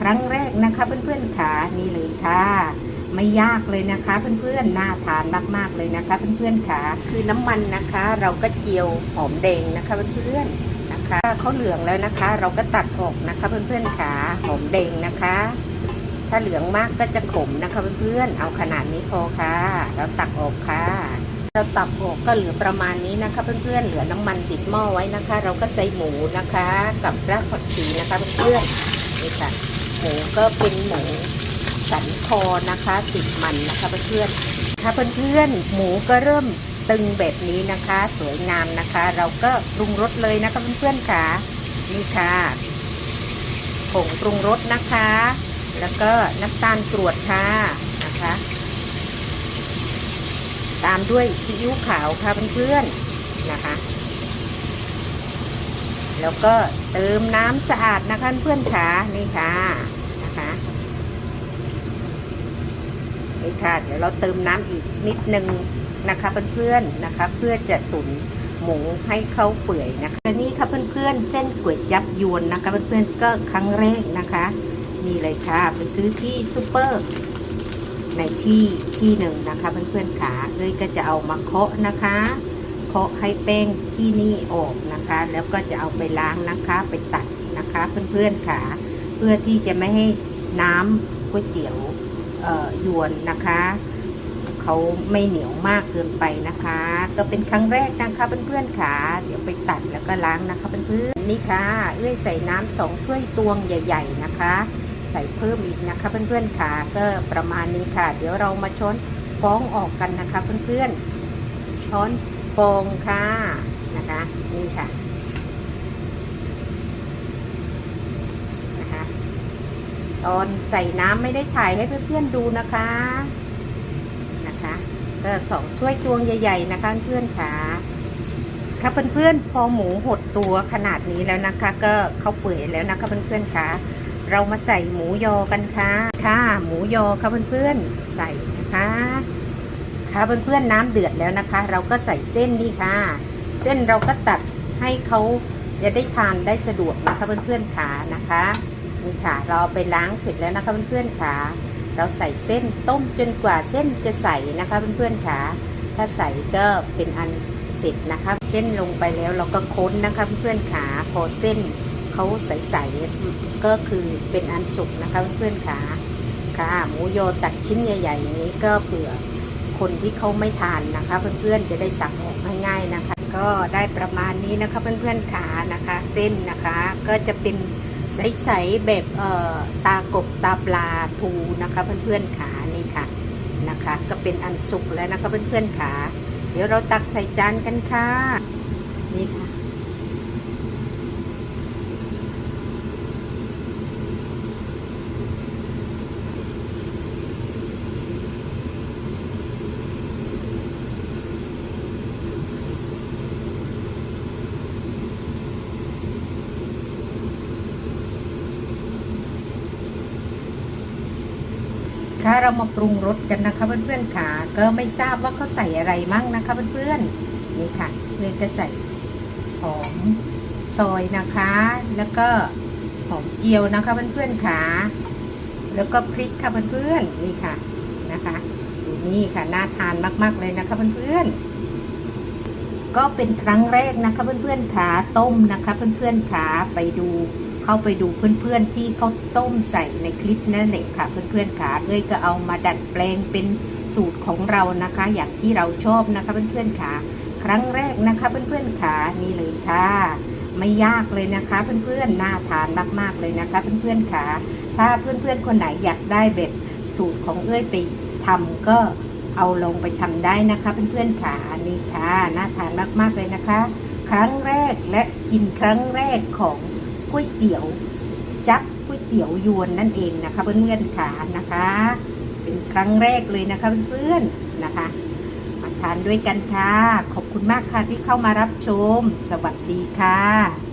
ครั้งแรกนะคะเพื่อนๆขานี่เลยค่ะ ไม่ยากเลยนะคะ เพื่อนๆน่าทานมากๆเลยนะคะ เพื่อนๆขาคือน้ำมันนะคะ เราก็เจียวหอมแดงนะคะเพื่อนๆนะคะถ้าเขาเหลืองแล้วนะคะ เราก็ตัดออกนะคะเพื่อนๆขาหอมแดงนะคะ ถ้าเหลืองมากก็จะขมนะคะเพื่อนๆเอาขนาดนี้พอค่ะ เราตักออกค่ะเราตักออกก็เหลือประมาณนี้นะคะ เพื่อนๆ เหลือน้ำมันติดหม้อไว้นะคะ เราก็ใส่หมูนะคะ กับรากผักชีนะคะเพื่อนๆนี่ค่ะ หมูก็เป็นหมูสันคอนะคะติดมันนะคะเพื่อนๆถ้าเพื่อนๆหมูก็เริ่มตึงแบบนี้นะคะ สวยงามนะคะ เราก็ปรุงรสเลยนะคะเพื่อนๆค่ะนี่ค่ะผงปรุงรสนะคะ แล้วก็น้ำตาลกรวดค่ะนะคะ ตามด้วยซีอิ๊วขาวค่ะเพื่อนๆนะคะ แล้วก็เติมน้ำสะอาดนะคะเพื่อนขานี่ค่ะนะคะนี่ค่ะ เดี๋ยวเราเติมน้ำอีกนิดนึงนะคะเพื่อนๆนะคะ เพื่อจะตุ๋นหมูให้เขาเปื่อยนะคะนี่ค่ะเพื่อนๆ เส้นก๋วยจับยวนนะคะ เพื่อนๆก็ครั้งแรกนะคะนี่เลยค่ะ ไปซื้อที่ซูเปอร์ในที่ที่หนึ่งนะคะเพื่อนๆขาเอ้ยก็จะเอามาเคาะนะคะาะให้แป้งที่นี่ออกนะคะ แล้วก็จะเอาไปล้างนะคะไปตัดนะคะเพื่อนๆขาเพื่อที่จะไม่ให้น้ำก๋วยเตี๋ยวเอ่อยวนนะคะเขาไม่เหนียวมากเกินไปนะคะ ก็เป็นครั้งแรกนะคะเพื่อนๆขาเดี๋ยวไปตัดแล้วก็ล้างนะคะเพื่อนๆนี่ค่ะ เอ้ยใส่น้ำสองถ้วยตวงใหญ่ ๆนะคะ ใส่เพิ่มอีกนะคะเพื่อนๆค่ะก็ประมาณนี้ค่ะ เดี๋ยวเรามาช้อนฟ้องออกกันนะคะเพื่อนๆช้อน ฟองค่ะนะคะ นี่ค่ะนะคะ ตอนใส่น้ำไม่ได้ถ่ายให้เพื่อนๆดูนะคะนะคะก็สองถ้วยตวงใหญ่ ๆ นะคะเพื่อนๆค่ะค่ะเพื่อนๆพอหมูหดตัวขนาดนี้แล้วนะคะ ก็เขาเปื่อยแล้วนะคะเพื่อนๆค่ะเรามาใส่หมูยอกันค่ะ ค่ะ หมูยอค่ะเพื่อนๆใส่นะคะ คะเพื่อนๆน้ำเดือดแล้วนะคะ เราก็ใส่เส้นนี่ค่ะ เส้นเราก็ตัดให้เขาจะได้ทานได้สะดวกนะคะเพื่อนๆขานะคะนี่ค่ะ เราไปล้างเสร็จแล้วนะคะเพื่อนๆขาเราใส่เส้นต้มจนกว่าเส้นจะใสนะคะเพื่อนๆขาถ้าใสก็เป็นอันเสร็จนะคะ เส้นลงไปแล้วเราก็ค้นนะคะเพื่อนๆขาพอเส้นเขาใสๆก็คือเป็นอันสุกนะคะเพื่อนๆค่ะค่ะหมูโยตัดชิ้นใหญ่ๆอย่างนี้ก็เผื่อ คนที่เขาไม่ทานนะคะ เพื่อนๆจะได้ตักออกง่ายๆนะคะ ก็ได้ประมาณนี้นะคะเพื่อนๆขานะคะ เส้นนะคะก็จะเป็นใสๆแบบเอ่อตากบตาปลาทูนะคะ เพื่อนๆขานี่ค่ะนะคะ ก็เป็นอันสุกแล้วนะคะเพื่อนๆขาเดี๋ยวเราตักใส่จานกันค่ะนี่ค่ะ คะเรามาปรุงรสกันนะคะเพื่อนๆค่ะ ก็ไม่ทราบว่าเขาใส่อะไรมั่งนะคะเพื่อนๆนี่ค่ะเพื่อนก็ใส่หอมซอยนะคะ แล้วก็หอมเจียวนะคะเพื่อนๆค่ะ แล้วก็พริกค่ะเพื่อนๆนี่ค่ะนะคะดูนี่ค่ะน่าทานมากๆเลยนะคะเพื่อนๆ ก็เป็นครั้งแรกนะคะเพื่อนๆค่ะต้มนะคะ เพื่อนๆค่ะไปดูเข้าไปดูเพื่อนๆที่เขาต้มใส่ในคลิปนั่นแหละค่ะ เพื่อนๆค่ะเอ้ยก็เอามาดัดแปลงเป็นสูตรของเรานะคะ อย่างที่เราชอบนะคะเพื่อนๆค่ะครั้งแรกนะคะเพื่อนๆค่ะนี่เลยค่ะ ไม่ยากเลยนะคะเพื่อนๆน่าทานมากๆเลยนะคะเพื่อนๆค่ะถ้าเพื่อนๆคนไหนอยากได้แบบสูตรของเอ้ยไปทำก็ เอาลงไปทำได้นะคะเพื่อนๆค่ะนี่ค่ะน่าทานมากๆเลยนะคะ ครั้งแรกและกินครั้งแรกของก๋วยเตี๋ยวจับก๋วยเตี๋ยวยวนนั่นเองนะคะเพื่อนๆค่ะนะคะ เป็นครั้งแรกเลยนะคะเพื่อนๆนะคะมาทานด้วยกันค่ะ ขอบคุณมากค่ะที่เข้ามารับชม สวัสดีค่ะ